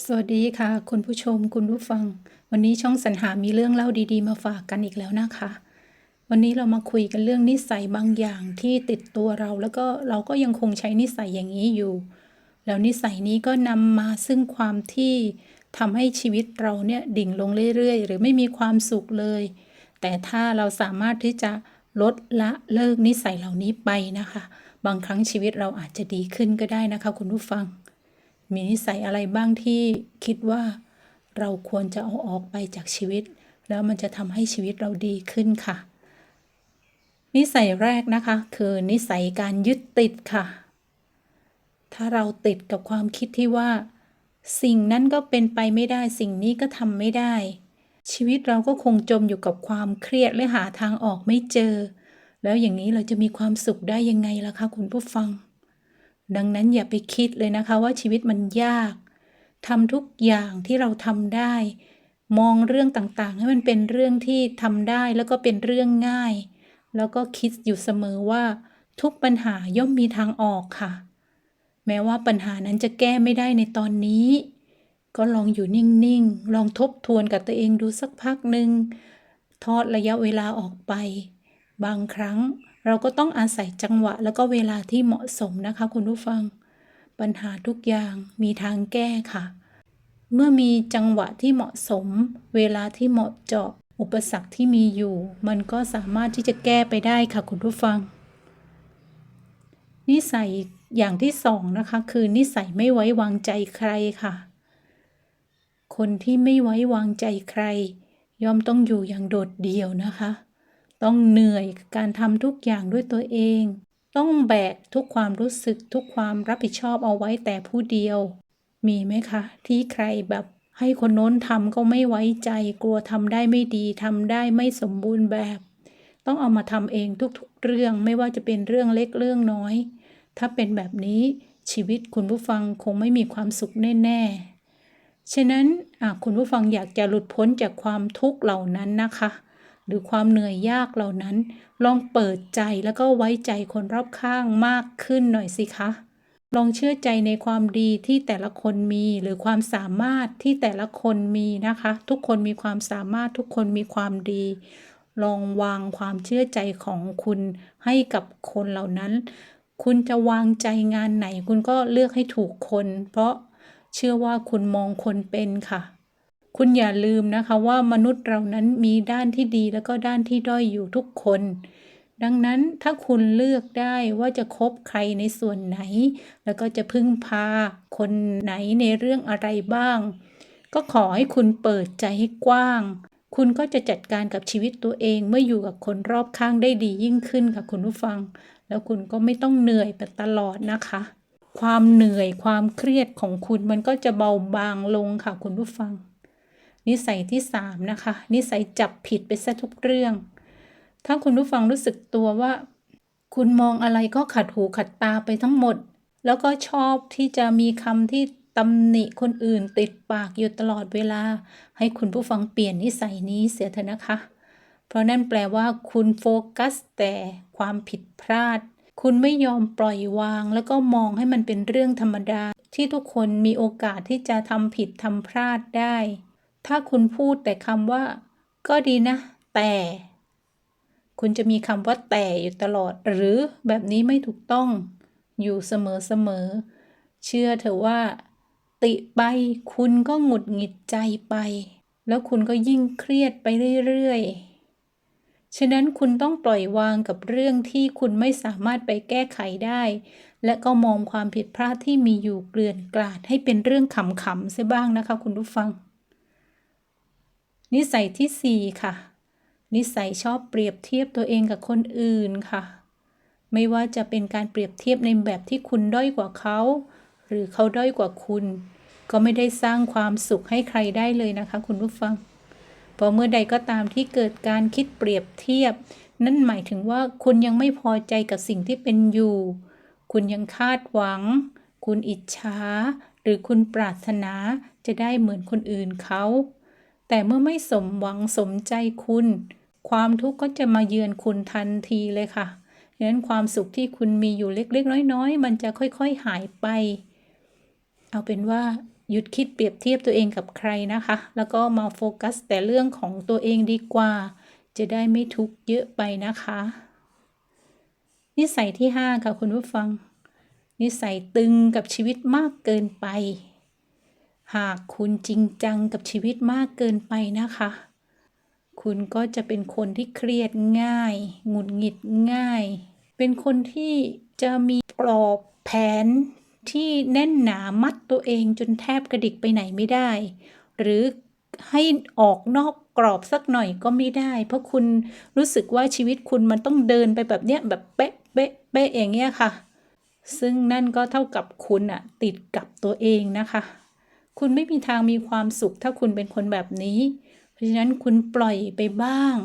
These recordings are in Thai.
สวัสดีค่ะ คุณผู้ชมคุณผู้ฟัง วันนี้ช่องสรรหามีเรื่องเล่าดีๆ มาฝากกันอีกแล้วนะคะ วันนี้เรามาคุยกันเรื่องนิสัยบางอย่างที่ติดตัวเรา แล้วก็เราก็ยังคงใช้นิสัยอย่างนี้อยู่ แล้วนิสัยนี้ก็นำมาซึ่งความที่ทำให้ชีวิตเราเนี่ยดิ่งลงเรื่อยๆ หรือไม่มีความสุขเลย แต่ถ้าเราสามารถที่จะลดละเลิกนิสัยเหล่านี้ไปนะคะ บางครั้งชีวิตเราอาจจะดีขึ้นก็ได้นะคะ คุณผู้ฟัง มีนิสัยอะไรบ้างที่คิดว่าเราควรจะเอาออกไปจากชีวิต แล้วมันจะทำให้ชีวิตเราดีขึ้นค่ะ นิสัยแรกนะคะ คือนิสัยการยึดติดค่ะ ถ้าเราติดกับความคิดที่ว่า สิ่งนั้นก็เป็นไปไม่ได้ สิ่งนี้ก็ทำไม่ได้ ชีวิตเราก็คงจมอยู่กับความเครียดและหาทางออกไม่เจอ แล้วอย่างนี้เราจะมีความสุขได้ยังไงล่ะคะคุณผู้ฟัง ดังนั้นอย่าไปคิดเลยนะคะว่าชีวิตมันยากทำทุกอย่างที่เราทำได้ มองเรื่องต่างๆ ให้มันเป็นเรื่องที่ทำได้แล้วก็เป็นเรื่องง่าย แล้วก็คิดอยู่เสมอว่า ทุกปัญหาย่อมมีทางออกค่ะ แม้ว่าปัญหานั้นจะแก้ไม่ได้ในตอนนี้ ก็ลองอยู่นิ่งๆ ลองทบทวนกับตัวเองดูสักพักหนึ่งทอดระยะเวลาออกไป บางครั้ง เราก็ต้องอาศัยจังหวะแล้วก็เวลาที่เหมาะสมนะคะคุณผู้ฟัง ปัญหาทุกอย่างมีทางแก้ค่ะ เมื่อมีจังหวะที่เหมาะสม เวลาที่เหมาะเจาะอุปสรรคที่มีอยู่ มันก็สามารถที่จะแก้ไปได้ค่ะคุณผู้ฟัง นิสัยอย่างที่สองนะคะ คือนิสัยไม่ไว้วางใจใครค่ะ คนที่ไม่ไว้วางใจใคร ย่อมต้องอยู่อย่างโดดเดี่ยวนะคะ ต้องเหนื่อยการทำทุกอย่างด้วยตัวเอง ต้องแบกทุกความรู้สึกทุกความรับผิดชอบเอาไว้แต่ผู้เดียว มีไหมคะ ที่ใครแบบให้คนโน้นทำก็ไม่ไว้ใจ กลัวทำได้ไม่ดีทำได้ไม่สมบูรณ์แบบ ต้องเอามาทำเองทุกๆเรื่องไม่ว่าจะเป็นเรื่องเล็กเรื่องน้อย ถ้าเป็นแบบนี้ชีวิตคุณผู้ฟังคงไม่มีความสุขแน่ๆฉะนั้นคุณผู้ฟังอยากจะหลุดพ้นจากความทุกข์เหล่านั้นนะคะ หรือความเหนื่อยยากเหล่านั้น ลองเปิดใจแล้วก็ไว้ใจคนรอบข้างมากขึ้นหน่อยสิคะ ลองเชื่อใจในความดีที่แต่ละคนมีหรือความสามารถที่แต่ละคนมีนะคะ ทุกคนมีความสามารถทุกคนมีความดี ลองวางความเชื่อใจของคุณให้กับคนเหล่านั้น คุณจะวางใจงานไหน คุณก็เลือกให้ถูกคน เพราะเชื่อว่าคุณมองคนเป็นค่ะ คุณอย่าลืมนะคะว่ามนุษย์เรานั้นมีด้านที่ดีแล้วก็ด้านที่ด้อยอยู่ทุกคน ดังนั้นถ้าคุณเลือกได้ว่าจะคบใครในส่วนไหน แล้วก็จะพึ่งพาคนไหนในเรื่องอะไรบ้าง ก็ขอให้คุณเปิดใจให้กว้าง คุณก็จะจัดการกับชีวิตตัวเองเมื่ออยู่กับคนรอบข้างได้ดียิ่งขึ้นค่ะคุณผู้ฟัง แล้วคุณก็ไม่ต้องเหนื่อยไปตลอดนะคะความเหนื่อยความเครียดของคุณมันก็จะเบาบางลงค่ะคุณผู้ฟัง นิสัยที่สามนะคะ นิสัยจับผิดไปซะทุกเรื่อง ถ้าคุณผู้ฟังรู้สึกตัวว่า คุณมองอะไรก็ขัดหูขัดตาไปทั้งหมด แล้วก็ชอบที่จะมีคำที่ตำหนิคนอื่นติดปากอยู่ตลอดเวลา ให้คุณผู้ฟังเปลี่ยนนิสัยนี้เสียเถอะนะคะ เพราะนั่นแปลว่า คุณโฟกัสแต่ความผิดพลาด คุณไม่ยอมปล่อยวาง แล้วก็มองให้มันเป็นเรื่องธรรมดา ที่ทุกคนมีโอกาสที่จะทำผิดทำพลาดได้ ถ้าคุณพูดแต่คำว่า ก็ดีนะ แต่ คุณจะมีคำว่าแต่อยู่ตลอด หรือแบบนี้ไม่ถูกต้อง อยู่เสมอๆเชื่อเถอะว่า ติไป คุณก็หงุดหงิดใจไป แล้วคุณก็ยิ่งเครียดไปเรื่อยๆ ฉะนั้นคุณต้องปล่อยวางกับเรื่องที่คุณไม่สามารถไปแก้ไขได้ และก็มองความผิดพลาดที่มีอยู่เกลื่อนกลาดให้เป็นเรื่องขำๆเสียบ้างนะคะ คุณผู้ฟัง นิสัยที่สี่ค่ะ นิสัยชอบเปรียบเทียบตัวเองกับคนอื่นค่ะ ไม่ว่าจะเป็นการเปรียบเทียบในแบบที่คุณด้อยกว่าเขา หรือเขาด้อยกว่าคุณ ก็ไม่ได้สร้างความสุขให้ใครได้เลยนะคะ คุณผู้ฟังพราะเมื่อใดก็ตามที่เกิดการคิดเปรียบเทียบ นั่นหมายถึงว่าคุณยังไม่พอใจกับสิ่งที่เป็นอยู่ คุณยังคาดหวัง คุณอิจฉาหรือคุณปรารถนาจะได้เหมือนคนอื่นเขา แต่เมื่อไม่สมหวังสมใจคุณ ความทุกข์ก็จะมาเยือนคุณทันทีเลยค่ะดังนั้นความสุขที่คุณมีอยู่เล็กๆ น้อยๆ มันจะค่อยๆหายไป เอาเป็นว่าหยุดคิดเปรียบเทียบตัวเองกับใครนะคะ แล้วก็มาโฟกัสแต่เรื่องของตัวเองดีกว่า จะได้ไม่ทุกข์เยอะไปนะคะ นิสัยที่ 5 ค่ะคุณผู้ฟัง นิสัยตึงกับชีวิตมากเกินไป หากคุณจริงจังกับชีวิตมากเกินไปนะคะ คุณก็จะเป็นคนที่เครียดง่าย หงุดหงิดง่าย เป็นคนที่จะมีปลอบแผนที่แน่นหนามัดตัวเองจนแทบกระดิกไปไหนไม่ได้ หรือให้ออกนอกกรอบสักหน่อยก็ไม่ได้ เพราะคุณรู้สึกว่าชีวิตคุณมันต้องเดินไปแบบเนี้ยแบบเป๊ะเป๊ะเป๊ะอย่างเงี้ยค่ะ ซึ่งนั่นก็เท่ากับคุณอะติดกับตัวเองนะคะ คุณไม่มีทางมีความสุข ถ้าคุณเป็นคนแบบนี้ เพราะฉะนั้นคุณปล่อยไปบ้าง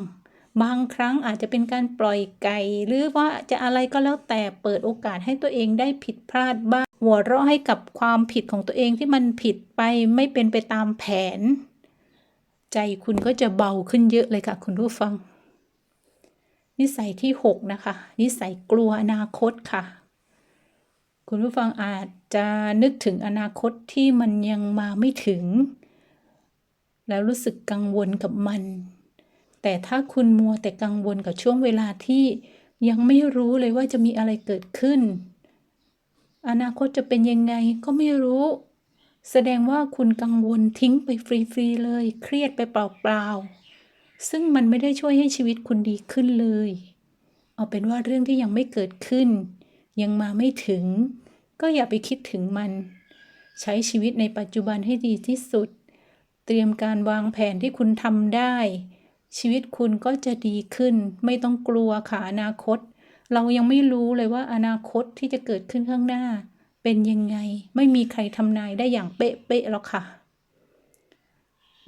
บางครั้งอาจจะเป็นการปล่อยไก่ หรือว่าจะอะไรก็แล้วแต่เปิดโอกาสให้ตัวเองได้ผิดพลาดบ้าง หัวเราะให้กับความผิดของตัวเองที่มันผิดไปไม่เป็นไปตามแผน ใจคุณก็จะเบาขึ้นเยอะเลยค่ะคุณผู้ฟัง นิสัยที่ 6 นะคะ นิสัยกลัวอนาคตค่ะ คุณผู้ฟังอาจ จะนึกถึงอนาคตที่มันยังมาไม่ถึง แล้วรู้สึกกังวลกับมัน แต่ถ้าคุณมัวแต่กังวลกับช่วงเวลาที่ยังไม่รู้เลยว่าจะมีอะไรเกิดขึ้น อนาคตจะเป็นยังไงก็ไม่รู้ แสดงว่าคุณกังวลทิ้งไปฟรีๆเลย เครียดไปเปล่าๆ ซึ่งมันไม่ได้ช่วยให้ชีวิตคุณดีขึ้นเลย เอาเป็นว่าเรื่องที่ยังไม่เกิดขึ้น ยังมาไม่ถึง ก็อย่าไปคิดถึงมัน ใช้ชีวิตในปัจจุบันให้ดีที่สุด เตรียมการวางแผนที่คุณทำได้ ชีวิตคุณก็จะดีขึ้น ไม่ต้องกลัวค่ะอนาคต เรายังไม่รู้เลยว่าอนาคตที่จะเกิดขึ้นข้างหน้า เป็นยังไง ไม่มีใครทำนายได้อย่างเป๊ะๆหรอกค่ะ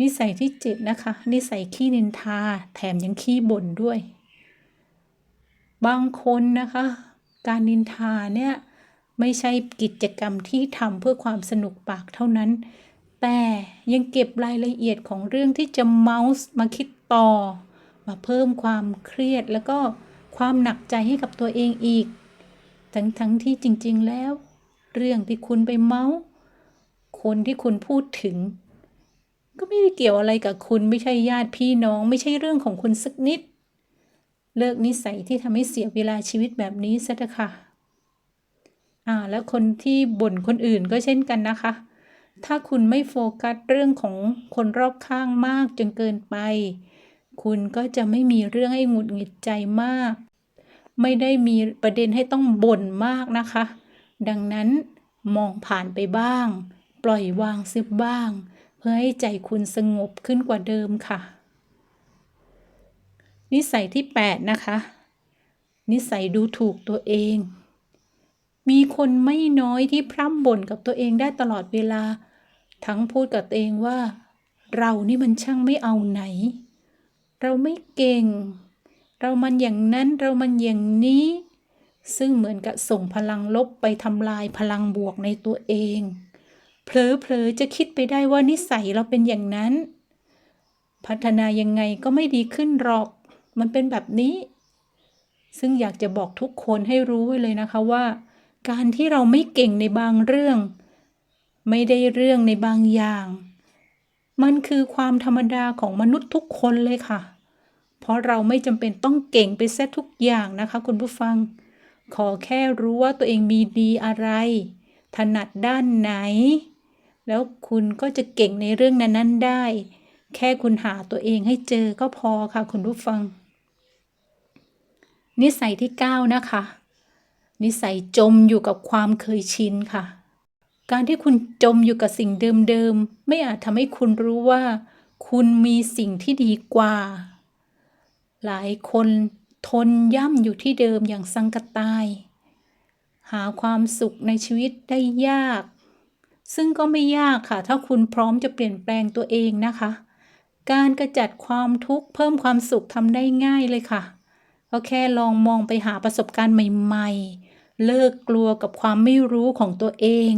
นิสัยที่เจ็ดนะคะ นิสัยขี้นินทา แถมยังขี้บ่นด้วย บางคนนะคะ การนินทาเนี่ย ไม่ใช่กิจกรรมที่ทำเพื่อความสนุกปากเท่านั้น แต่ยังเก็บรายละเอียดของเรื่องที่จะเมาส์มาคิดต่อ มาเพิ่มความเครียดแล้วก็ความหนักใจให้กับตัวเองอีก ทั้งทั้งที่จริง ๆ แล้ว เรื่องที่คุณไปเมาส์ คนที่คุณพูดถึง ก็ไม่ได้เกี่ยวอะไรกับคุณไม่ใช่ญาติพี่น้อง ไม่ใช่เรื่องของคุณสักนิด เลิกนิสัยที่ทำให้เสียเวลาชีวิตแบบนี้ซะเถอะค่ะ อ่าแล้วคนที่บ่นคนอื่นก็เช่นกันนะคะ ถ้าคุณไม่โฟกัสเรื่องของคนรอบข้างมากจนเกินไป คุณก็จะไม่มีเรื่องให้หงุดหงิดใจมาก ไม่ได้มีประเด็นให้ต้องบ่นมากนะคะ ดังนั้นมองผ่านไปบ้าง ปล่อยวางซิบบ้าง เพื่อให้ใจคุณสงบขึ้นกว่าเดิมค่ะ นิสัยที่ 8 นะคะ นิสัยดูถูกตัวเอง มีคนไม่น้อยที่พร่ำบ่นกับตัวเองได้ตลอดเวลา ทั้งพูดกับตัวเองว่า เรานี่มันช่างไม่เอาไหน เราไม่เก่ง เรามันอย่างนั้นเรามันอย่างนี้ ซึ่งเหมือนกับส่งพลังลบไปทำลายพลังบวกในตัวเอง เผลอๆจะคิดไปได้ว่านิสัยเราเป็นอย่างนั้น พัฒนายังไงก็ไม่ดีขึ้นหรอก มันเป็นแบบนี้ซึ่งอยากจะบอกทุกคนให้รู้ไว้เลยนะคะว่า การที่เราไม่เก่งในบางเรื่อง ไม่ได้เรื่องในบางอย่าง มันคือความธรรมดาของมนุษย์ทุกคนเลยค่ะ เพราะเราไม่จำเป็นต้องเก่งไปเสียทุกอย่างนะคะ คุณผู้ฟัง ขอแค่รู้ว่าตัวเองมีดีอะไร ถนัดด้านไหน แล้วคุณก็จะเก่งในเรื่องนั้นๆได้ แค่คุณหาตัวเองให้เจอก็พอค่ะ คุณผู้ฟัง นิสัยที่ 9 นะคะ นิสัยจมอยู่กับความเคยชินค่ะ การที่คุณจมอยู่กับสิ่งเดิมๆ ไม่อาจทำให้คุณรู้ว่า คุณมีสิ่งที่ดีกว่า หลายคนทนย่ำอยู่ที่เดิมอย่างสังกตาย หาความสุขในชีวิตได้ยาก ซึ่งก็ไม่ยากค่ะ ถ้าคุณพร้อมจะเปลี่ยนแปลงตัวเองนะคะ การกระจัดความทุกข์เพิ่มความสุขทำได้ง่ายเลยค่ะก็แค่ลองมองไปหาประสบการณ์ใหม่ ๆ เลิกกลัวกับความไม่รู้ของตัวเอง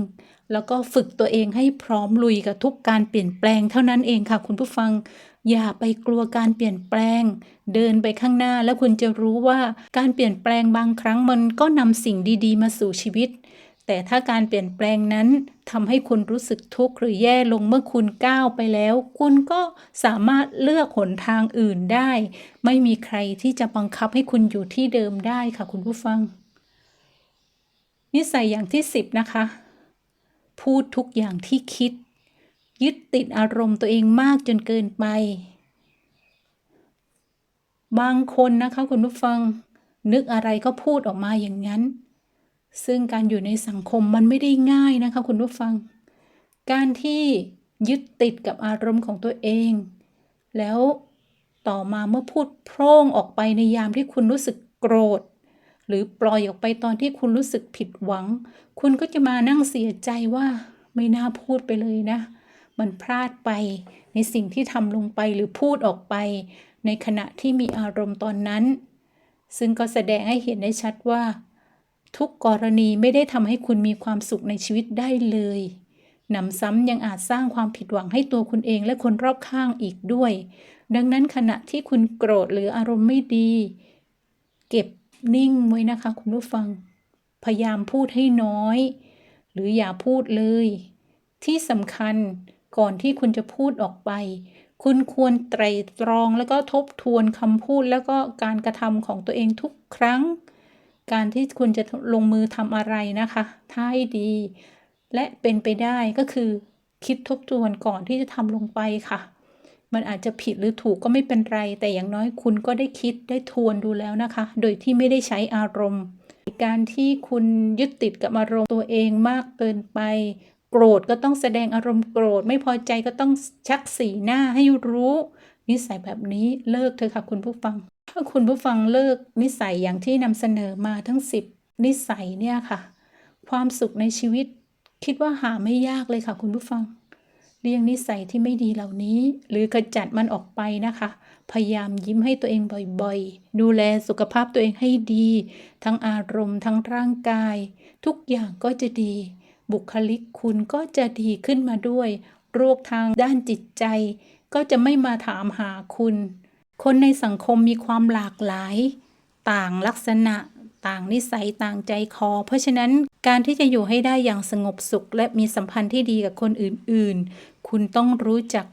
แล้วก็ฝึกตัวเองให้พร้อมลุยกับทุกการเปลี่ยนแปลงเท่านั้นเองค่ะ คุณผู้ฟัง อย่าไปกลัวการเปลี่ยนแปลง เดินไปข้างหน้าแล้วคุณจะรู้ว่าการเปลี่ยนแปลงบางครั้งมันก็นำสิ่งดีๆ มาสู่ชีวิต แต่ถ้าการเปลี่ยนแปลงนั้นทำให้คุณรู้สึกทุกข์หรือแย่ลงเมื่อคุณก้าวไปแล้ว คุณก็สามารถเลือกหนทางอื่นได้ ไม่มีใครที่จะบังคับให้คุณอยู่ที่เดิมได้ค่ะ คุณผู้ฟัง นิสัยอย่างที่สิบนะคะ พูดทุกอย่างที่คิด ยึดติดอารมณ์ตัวเองมากจนเกินไป บางคนนะคะคุณผู้ฟัง นึกอะไรก็พูดออกมาอย่างนั้น ซึ่งการอยู่ในสังคมมันไม่ได้ง่ายนะคะคุณผู้ฟัง การที่ยึดติดกับอารมณ์ของตัวเอง แล้วต่อมาเมื่อพูดโพร่งออกไปในยามที่คุณรู้สึกโกรธ หรือปล่อยออกไปตอนที่คุณรู้สึกผิดหวัง คุณก็จะมานั่งเสียใจว่าไม่น่าพูดไปเลยนะ มันพลาดไปในสิ่งที่ทำลงไปหรือพูดออกไป ในขณะที่มีอารมณ์ตอนนั้น ซึ่งก็แสดงให้เห็นได้ชัดว่า ทุกกรณีไม่ได้ทำให้คุณมีความสุขในชีวิตได้เลยหนำซ้ำยังอาจสร้างความผิดหวังให้ตัวคุณเองและคนรอบข้างอีกด้วย ดังนั้นขณะที่คุณโกรธหรืออารมณ์ไม่ดี เก็บ นิ่งไว้นะคะ คุณผู้ฟัง พยายามพูดให้น้อย หรืออย่าพูดเลย ที่สำคัญก่อนที่คุณจะพูดออกไป คุณควรไตรตรองแล้วก็ทบทวนคำพูดแล้วก็การกระทำของตัวเองทุกครั้ง การที่คุณจะลงมือทำอะไรนะคะถ้าให้ดี และเป็นไปได้ก็คือคิดทบทวนก่อนที่จะทำลงไปค่ะ มันอาจจะผิดหรือถูกก็ไม่เป็นไร แต่อย่างน้อยคุณก็ได้คิดได้ทวนดูแล้วนะคะ โดยที่ไม่ได้ใช้อารมณ์ การที่คุณยึดติดกับอารมณ์ตัวเองมากเกินไป โกรธก็ต้องแสดงอารมณ์โกรธ ไม่พอใจก็ต้องชักสีหน้าให้รู้ นิสัยแบบนี้เลิกเถอะค่ะคุณผู้ฟัง ถ้าคุณผู้ฟังเลิกนิสัยอย่างที่นำเสนอมาทั้ง 10 นิสัยเนี่ยค่ะ ความสุขในชีวิตคิดว่าหาไม่ยากเลยค่ะคุณผู้ฟัง เลี่ยงนิสัยที่ไม่ดีเหล่านี้ หรือขจัดมันออกไปนะคะ พยายามยิ้มให้ตัวเองบ่อยๆ ดูแลสุขภาพตัวเองให้ดี ทั้งอารมณ์ทั้งร่างกาย ทุกอย่างก็จะดี บุคลิกคุณก็จะดีขึ้นมาด้วย โรคทางด้านจิตใจ ก็จะไม่มาถามหาคุณ คนในสังคมมีความหลากหลาย ต่างลักษณะ ต่างนิสัยต่างใจคอ เพราะฉะนั้นการที่จะอยู่ให้ได้อย่างสงบสุข และมีสัมพันธ์ที่ดีกับคนอื่น ๆ คุณต้องรู้จัก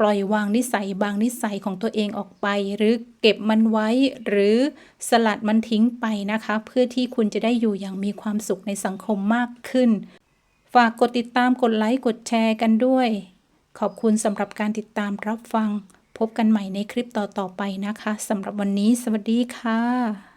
ปล่อยวางนิสัยบางนิสัยของตัวเองออกไป หรือเก็บมันไว้ หรือสลัดมันทิ้งไปนะคะ เพื่อที่คุณจะได้อยู่อย่างมีความสุขในสังคมมากขึ้น ฝากกดติดตามกดไลค์กดแชร์กันด้วย ขอบคุณสำหรับการติดตามรับฟัง พบกันใหม่ในคลิปต่อๆไปนะคะสำหรับวันนี้ สวัสดีค่ะ